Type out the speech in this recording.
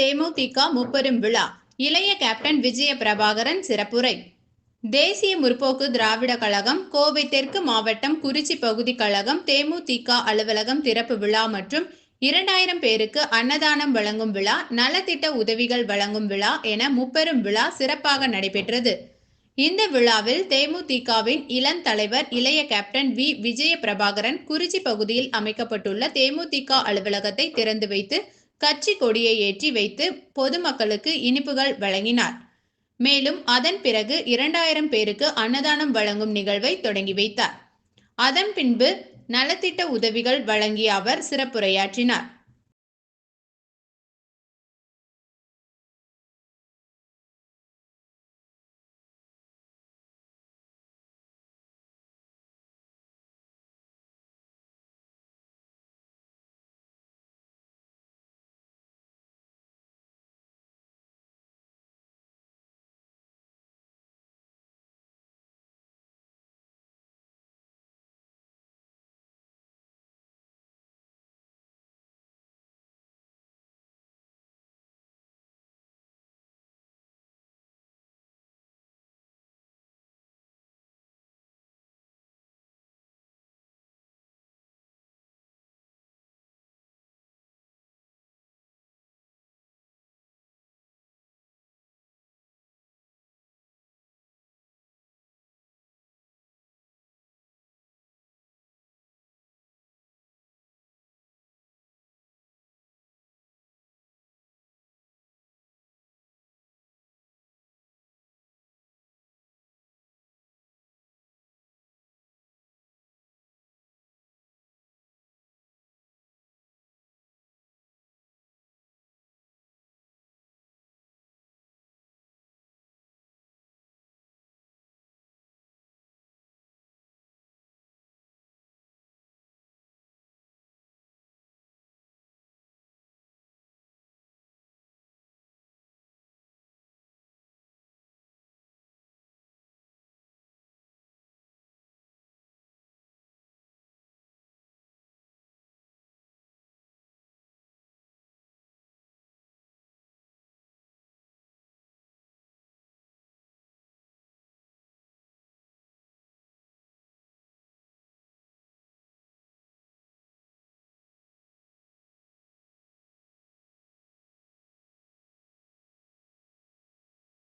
தேமுதிக முப்பெரும் விழா. இளைய கேப்டன் விஜய பிரபாகரன் சிறப்புரை. தேசிய முற்போக்கு திராவிட கழகம் கோவை தெற்கு மாவட்டம் குறிச்சி பகுதி கழகம் தேமுதிக அலுவலகம் திறப்பு விழா மற்றும் இரண்டாயிரம் பேருக்கு அன்னதானம் வழங்கும் விழா நலத்திட்ட உதவிகள் வழங்கும் விழா என முப்பெரும் விழா சிறப்பாக நடைபெற்றது. இந்த விழாவில் தேமுதிகவின் இளம் தலைவர் இளைய கேப்டன் வி. விஜய பிரபாகரன் குறிச்சி பகுதியில் அமைக்கப்பட்டுள்ள தேமுதிக அலுவலகத்தை திறந்து வைத்து கட்சி கொடியை ஏற்றி வைத்து பொதுமக்களுக்கு இனிப்புகள் வழங்கினார். மேலும் அதன் பிறகு இரண்டாயிரம் பேருக்கு அன்னதானம் வழங்கும் நிகழ்வை தொடங்கி வைத்தார். அதன் பின்பு நலத்திட்ட உதவிகள் வழங்கிய அவர் சிறப்புரையாற்றினார்.